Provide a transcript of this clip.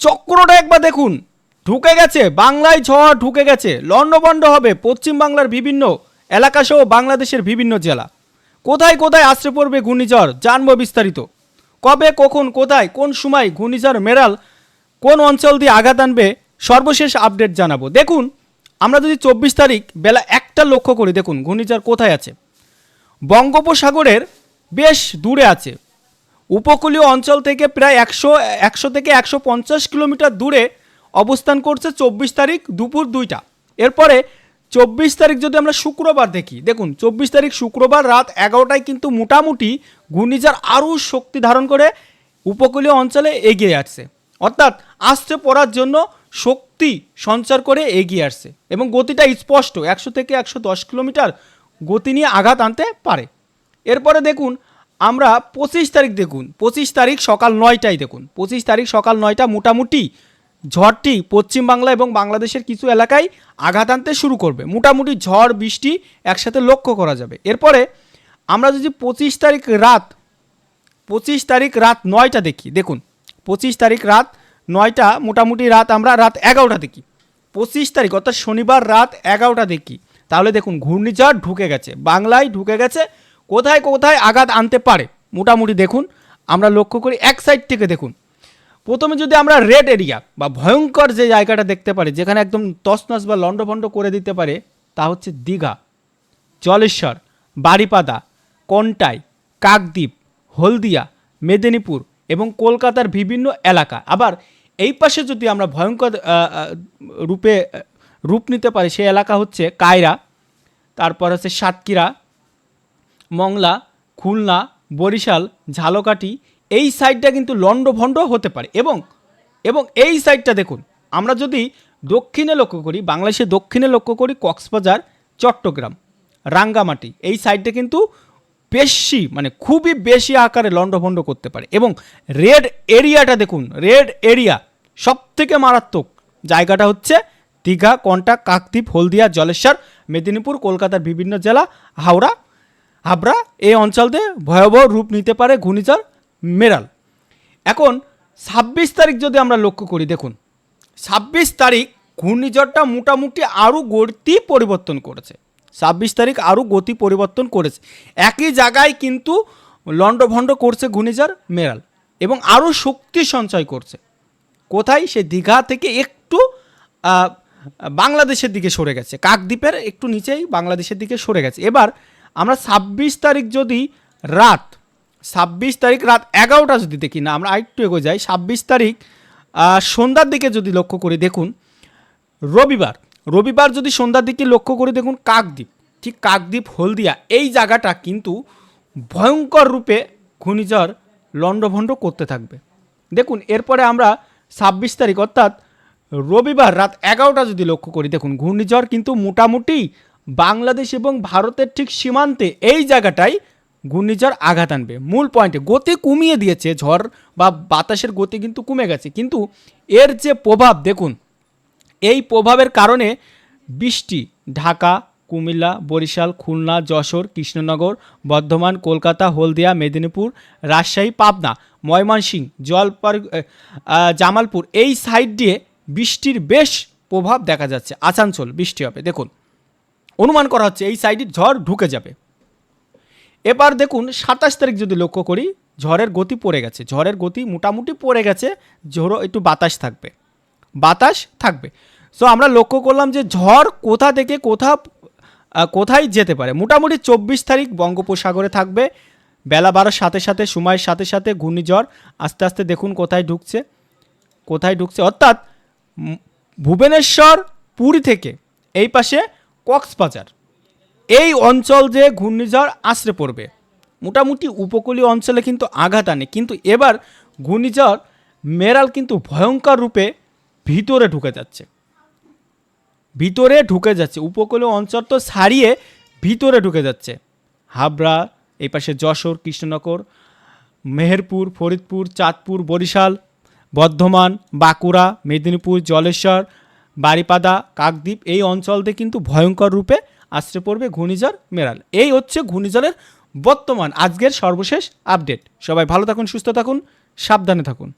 চক্রটা একবার দেখুন। ঢুকে গেছে, বাংলায় ঝড় ঢুকে গেছে। লণ্ডভণ্ড হবে পশ্চিম বাংলার বিভিন্ন এলাকা সহ বাংলাদেশের বিভিন্ন জেলা। কোথায় কোথায় আশ্রয় পড়বে ঘূর্ণিঝড়, জানব বিস্তারিত। কবে, কখন, কোথায়, কোন সময় ঘূর্ণিঝড় মেরাল কোন অঞ্চল দিয়ে আঘাত আনবে, সর্বশেষ আপডেট জানাব। দেখুন, আমরা যদি চব্বিশ তারিখ বেলা একটা লক্ষ্য করি, দেখুন, ঘূর্ণিঝড় কোথায় আছে? বঙ্গোপসাগরের বেশ দূরে আছে। উপকূলীয় অঞ্চল থেকে প্রায় একশো একশো থেকে একশো পঞ্চাশ কিলোমিটার দূরে অবস্থান করছে চব্বিশ তারিখ দুপুর দুইটা। এরপরে চব্বিশ তারিখ যদি আমরা শুক্রবার দেখি, দেখুন, চব্বিশ তারিখ শুক্রবার রাত এগারোটায় কিন্তু মোটামুটি ঘূর্ণিঝড় আরও শক্তি ধারণ করে উপকূলীয় অঞ্চলে এগিয়ে আসছে। অর্থাৎ আসছে পড়ার জন্য শক্তি সঞ্চার করে এগিয়ে আসছে এবং গতিটা স্পষ্ট, একশো থেকে একশো দশ কিলোমিটার গতি নিয়ে আঘাত আনতে পারে। এরপরে দেখুন আমরা পঁচিশ তারিখ দেখুন, পঁচিশ তারিখ সকাল নয়টায় দেখুন, পঁচিশ তারিখ সকাল নয়টা মোটামুটি ঝড়টি পশ্চিমবাংলা এবং বাংলাদেশের কিছু এলাকায় আঘাত আনতে শুরু করবে। মোটামুটি ঝড়, বৃষ্টি একসাথে লক্ষ্য করা যাবে। এরপরে আমরা যদি পঁচিশ তারিখ রাত, পঁচিশ তারিখ রাত নয়টা দেখি, দেখুন, পঁচিশ তারিখ রাত নয়টা, মোটামুটি রাত আমরা রাত এগারোটা দেখি। পঁচিশ তারিখ, অর্থাৎ শনিবার রাত এগারোটা দেখি। তাহলে দেখুন, ঘূর্ণিঝড় ঢুকে গেছে, বাংলায় ঢুকে গেছে কোথায় কোথায় আঘাত আনতে পারে, মোটামুটি দেখুন, আমরা লক্ষ্য করি এক সাইড থেকে দেখুন। প্রথমে যদি আমরা রেড এরিয়া বা ভয়ঙ্কর যে জায়গাটা দেখতে পারি, যেখানে একদম তসনস বা লণ্ডভণ্ড করে দিতে পারে, তা হচ্ছে দীঘা জলেশ্বর বারিপাদা, কন্টাই, কাকদ্বীপ, হলদিয়া, মেদিনীপুর এবং কলকাতার বিভিন্ন এলাকা। আবার এই পাশে যদি আমরা ভয়ঙ্কর রূপে রূপ নিতে পারি, সেই এলাকা হচ্ছে কায়রা, তারপর হচ্ছে সাতক্ষীরা মংলা, খুলনা, বরিশাল, ঝালকাঠি এই সাইডটা কিন্তু লণ্ডভণ্ড হতে পারে এবং এবং এই সাইডটা দেখুন, আমরা যদি দক্ষিণে লক্ষ্য করি, বাংলাদেশের দক্ষিণে লক্ষ্য করি কক্সবাজার, চট্টগ্রাম, রাঙ্গামাটি, এই সাইডটা কিন্তু বেশি মানে খুবই বেশি আকারে লণ্ডভণ্ড করতে পারে এবং রেড এরিয়াটা দেখুন, রেড এরিয়া সব থেকে মারাত্মক জায়গাটা হচ্ছে দীঘা, কন্টা, কাকদ্বীপ, হলদিয়া, জলেশ্বর, মেদিনীপুর, কলকাতার বিভিন্ন জেলা, হাওড়া হাবড়া এই অঞ্চলতে ভয়াবহ রূপ নিতে পারে ঘূর্ণিঝড় মেরাল। এখন ছাব্বিশ তারিখ যদি আমরা লক্ষ্য করি, দেখুন, ছাব্বিশ তারিখ ঘূর্ণিঝড়টা মোটামুটি আরও গতি পরিবর্তন করেছে। ছাব্বিশ তারিখ আরও গতি পরিবর্তন করেছে। একই জায়গায় কিন্তু লণ্ডভণ্ড করছে ঘূর্ণিঝড় মেরাল এবং আরও শক্তি সঞ্চয় করছে। কোথায়? সে দীঘা থেকে একটু বাংলাদেশের দিকে সরে গেছে। কাকদ্বীপের একটু নিচেই বাংলাদেশের দিকে সরে গেছে। এবার আমরা ছাব্বিশ তারিখ যদি রাত, ছাব্বিশ তারিখ রাত এগারোটা যদি দেখি, না, আমরা আরেকটু এগোয় যাই, ছাব্বিশ তারিখ সন্ধ্যার দিকে যদি লক্ষ্য করি, দেখুন, রবিবার রবিবার যদি সন্ধ্যার দিকে লক্ষ্য করে, দেখুন, কাকদ্বীপ, ঠিক কাকদ্বীপ, হলদিয়া, এই জায়গাটা কিন্তু ভয়ঙ্কর রূপে ঘূর্ণিঝড়, লণ্ডভণ্ড করতে থাকবে। দেখুন, এরপরে আমরা ছাব্বিশ তারিখ, অর্থাৎ রবিবার রাত এগারোটা যদি লক্ষ্য করি, দেখুন, ঘূর্ণিঝড় কিন্তু মোটামুটি বাংলাদেশ এবং ভারতের ঠিক সীমান্তে এই জায়গাটায় ঘূর্ণিঝড় আঘাত আনবে। মূল পয়েন্টে গতি কমিয়ে দিয়েছে ঝড় বা বাতাসের গতি কিন্তু কমে গেছে। কিন্তু এর যে প্রভাব, দেখুন, এই প্রভাবের কারণে বৃষ্টি, ঢাকা, কুমিল্লা, বরিশাল, খুলনা, যশোর, কৃষ্ণনগর, বর্ধমান, কলকাতা, হলদিয়া, মেদিনীপুর, রাজশাহী, পাবনা, ময়মনসিংহ, জলপাই জামালপুর, এই সাইড দিয়ে বৃষ্টির বেশ প্রভাব দেখা যাচ্ছে। আসানসোল বৃষ্টি হবে। দেখুন অনুমান করা হচ্ছে, এই সাইডে ঝড় ঢুকে যাবে। এবার দেখুন, সাতাশ তারিখ যদি লক্ষ্য করি, ঝড়ের গতি পড়ে গেছে। ঝড়ের গতি মোটামুটি পড়ে গেছে ঝোড়ো একটু বাতাস থাকবে। বাতাস থাকবে। সো আমরা লক্ষ্য করলাম যে ঝড় কোথা থেকে কোথা কোথায় যেতে পারে। মোটামুটি চব্বিশ তারিখ বঙ্গোপসাগরে থাকবে। বেলা বারোর সাথে সাথে, সময়ের সাথে সাথে ঘূর্ণিঝড় আস্তে আস্তে দেখুন কোথায় ঢুকছে কোথায় ঢুকছে। অর্থাৎ ভুবনেশ্বর পুরী থেকে এই পাশে কক্সবাজার। এই অঞ্চল যে ঘূর্ণিঝড় আশ্রে পড়বে, মোটামুটি উপকূলীয় অঞ্চলে কিন্তু আঘাত আনে। কিন্তু এবার ঘূর্ণিঝড় মেরাল কিন্তু ভয়ঙ্কর রূপে ভিতরে ঢুকে যাচ্ছে। ভিতরে ঢুকে যাচ্ছে। উপকূলীয় অঞ্চল তো ছাড়িয়ে ভিতরে ঢুকে যাচ্ছে। হাবড়া, এই পাশে যশোর, কৃষ্ণনগর, মেহেরপুর, ফরিদপুর, চাঁদপুর, বরিশাল, বর্ধমান, বাঁকুড়া, মেদিনীপুর, জলেশ্বর বারিপাদা, কাকদ্বীপ এই অঞ্চলতে কিন্তু ভয়ঙ্কর রূপে আশ্রে পড়বে ঘূর্ণিঝড় মেরাল। এই হচ্ছে ঘূর্ণিঝড়ের বর্তমান, আজকের সর্বশেষ আপডেট সবাই ভালো থাকুন, সুস্থ থাকুন, সাবধানে থাকুন।